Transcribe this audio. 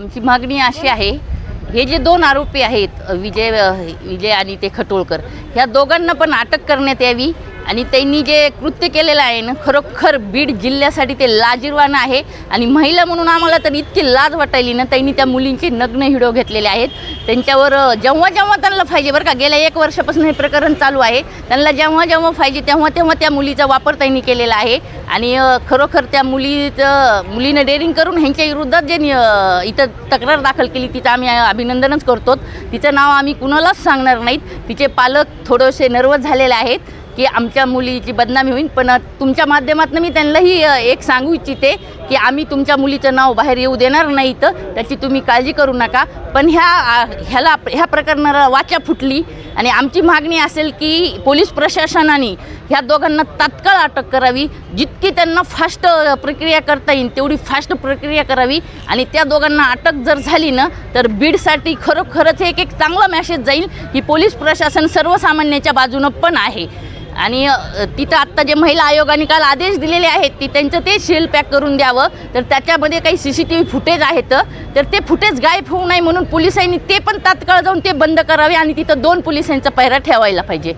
आमची मागणी अशी आहे हे जे दोन आरोपी आहेत विजय विजय आणि ते खटोळकर ह्या दोघांना पण अटक करण्यात यावी आणि त्यांनी जे कृत्य केलेलं आहे ना खरोखर बीड जिल्ह्यासाठी ते लाजीरवाणं आहे आणि महिला म्हणून आम्हाला तर इतकी लाज वाटायली ना त्यांनी त्या मुलींचे नग्न हिडो घेतलेले आहेत. त्यांच्यावर जेव्हा जेव्हा त्यांना पाहिजे बरं का गेल्या एक वर्षापासून हे प्रकरण चालू आहे त्यांना जेव्हा जेव्हा पाहिजे तेव्हा तेव्हा त्या मुलीचा वापर त्यांनी केलेला आहे. आणि खरोखर त्या मुलीचं मुलीनं डेअरिंग करून ह्यांच्या विरुद्धात जे इथं तक्रार दाखल केली तिचं आम्ही अभिनंदनच करतो तिचं नाव आम्ही कुणालाच सांगणार नाहीत. तिचे पालक थोडेसे नर्वस झालेले आहेत की आमच्या मुलीची बदनामी होईल पण तुमच्या माध्यमातून मी त्यांनाही एक सांगू इच्छिते की आम्ही तुमच्या मुलीचं नाव बाहेर येऊ देणार नाही तर त्याची तुम्ही काळजी करू नका. पण ह्या ह्याला ह्या प्रकरणाला वाचा फुटली. आणि आमची मागणी असेल की पोलीस प्रशासनाने ह्या दोघांना तात्काळ अटक करावी. जितकी त्यांना फास्ट प्रक्रिया करता येईल तेवढी फास्ट प्रक्रिया करावी. आणि त्या दोघांना अटक जर झाली ना तर बीडसाठी खरोखरच एक एक चांगला मॅसेज जाईल की पोलीस प्रशासन सर्वसामान्याच्या बाजूनं पण आहे. आणि तिथं आत्ता जे महिला आयोगाने काल आदेश दिलेले आहेत ती त्यांचं ते सील पॅक करून द्यावं. तर त्याच्यामध्ये काही C C T V footage आहेत. तर ते फुटेज गायब होऊ नये म्हणून पोलिसांनी ते पण तात्काळ जाऊन ते बंद करावे आणि तिथं दोन पोलिसांचा पहिरा ठेवायला पाहिजे.